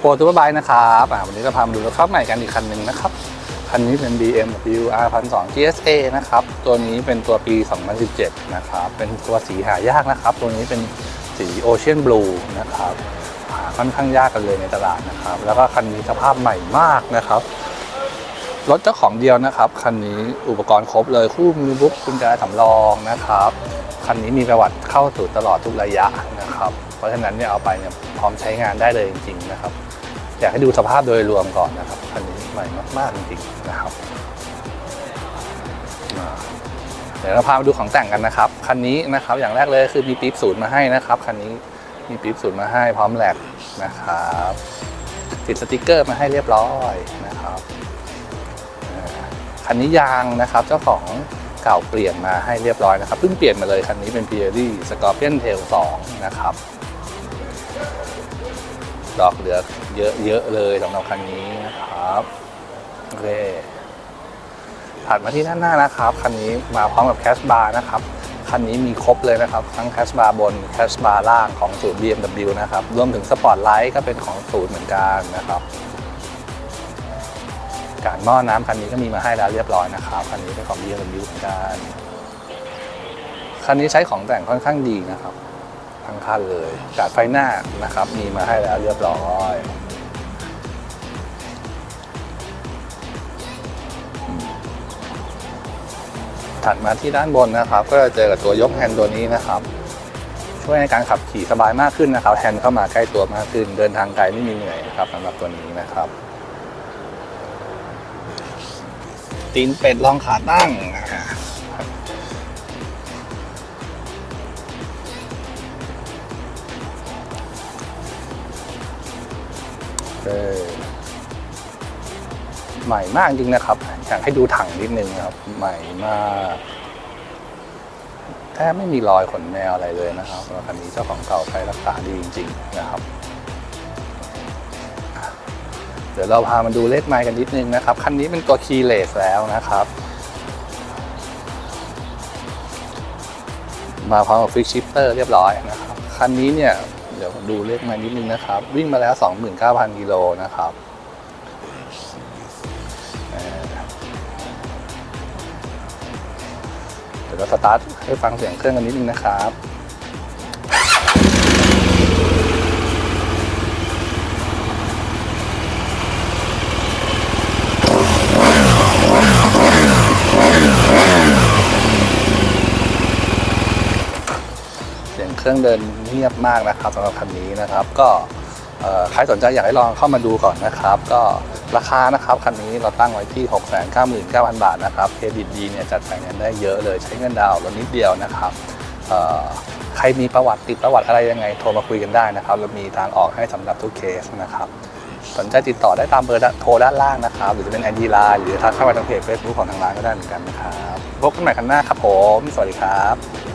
โปรทูเปอร์ไบค์นะครับวันนี้จะพามาดูรถคับใหม่กันอีกคันหนึ่งนะครับ คันนี้เป็น BMW R 1 2 GSA นะครับ ตัวนี้เป็นตัวปี 2017 นะครับ เป็นตัวสีหายากนะครับ ตัวนี้เป็นสี Ocean Blue นะครับหาค่อนข้างยากกันเลยในตลาดนะครับ แล้วก็คันนี้สภาพใหม่มากนะครับ รถเจ้าของเดียวนะครับ คันนี้อุปกรณ์ครบเลยคู่มือบุ๊กกุญแจสำรองนะครับ คันนี้มีประวัติเข้าสู่ตลอดทุกระยะนะครับ เพราะฉะนั้นเนี่ยเอาไปเนี่ยพร้อมใช้งานได้เลยจริงๆนะครับ อยากให้ดูสภาพโดยรวมก่อนนะครับคันนี้ใหม่มากๆจริงๆนะครับเดี๋ยวเราพามาดูของแต่งกันนะครับคันนี้นะครับอย่างแรกเลยคือมีปี๊บศูนย์มาให้นะครับคันนี้มีปี๊บศูนย์มาให้พร้อมแหลกนะครับติดสติกเกอร์มาให้เรียบร้อยนะครับคันนี้ยางนะครับเจ้าของเก่าเปลี่ยนมาให้เรียบร้อยนะครับเพิ่งเปลี่ยนมาเลยคันนี้เป็น p i e r y Scorpion Tail 2 นะครับ ดอกเหลือเยอะเยอะเลยสำหรับคันนี้นะครับโอเคถัดมาที่ด้านหน้านะครับ คันนี้มาพร้อมกับแคชบาร์นะครับ คันนี้มีครบเลยนะครับ ทั้งแคชบาร์บนแคชบาร์ล่างของศูนย์ BMW นะครับ รวมถึงสปอร์ตไลท์ก็เป็นของศูนย์เหมือนกันนะครับ การหม้อน้ำคันนี้ก็มีมาให้แล้วเรียบร้อยนะครับ คันนี้เป็นของ BMW เหมือนกัน คันนี้ใช้ของแต่งค่อนข้างดีนะครับ ทั้งคันเลยกาดไฟหน้านะครับ มีมาให้แล้วเรียบร้อยถัดมาที่ด้านบนนะครับ ก็จะเจอกับตัวยกแฮนด์ตัวนี้นะครับ ช่วยในการขับขี่สบายมากขึ้นนะครับแฮนด์เข้ามาใกล้ตัวมากขึ้น เดินทางไกลไม่มีเหนื่อยนะครับสำหรับตัวนี้นะครับตีนเป็ดรองขาตั้ง เออใหม่มากจริงนะครับ อยากให้ดูถังนิดนึงครับ ใหม่มากแทบไม่มีรอยขนแมวอะไรเลยนะครับคันนี้เจ้าของเก่าใช้รักษาดีจริง ๆ นะครับ เดี๋ยวเราพามาดูเลขไมล์กันนิดนึงนะครับ คันนี้เป็นตัวคีเลสแล้วนะครับ มาพร้อมกับฟิกชิปเตอร์เรียบร้อยนะครับ คันนี้เนี่ย ดี๋ยวดูเลขมานิดนึงนะครับ วิ่งมาแล้ว 29,000 กิโลนะครับเอ่อเดี๋ยวเราสตาร์ทให้ฟังเสียงเครื่องกันนิดนึงนะครับ เครื่องเดินเงียบมากนะครับสำหรับคันนี้นะครับ ก็ใครสนใจอยากให้ลองเข้ามาดูก่อนนะครับ ก็ราคานะครับคันนี้เราตั้งไว้ที่ 699,000 บาทนะครับเครดิตดีเนี่ยจัดแต่งกันได้เยอะเลยใช้เงินดาวน์รถนิดเดียวนะครับใครมีประวัติติดประวัติอะไรยังไงโทรมาคุยกันได้นะครับเรามีทางออกให้สำหรับทุกเคสนะครับ สนใจติดต่อได้ตามเบอร์โทรด้านล่างนะครับ หรือจะเป็นไอดีไลน์หรือทักเข้ามาทางเพจเฟซบุ๊กของทางร้านก็ได้เหมือนกันนะครับพบกันใหม่ครั้งหน้าครับผม สวัสดีครับ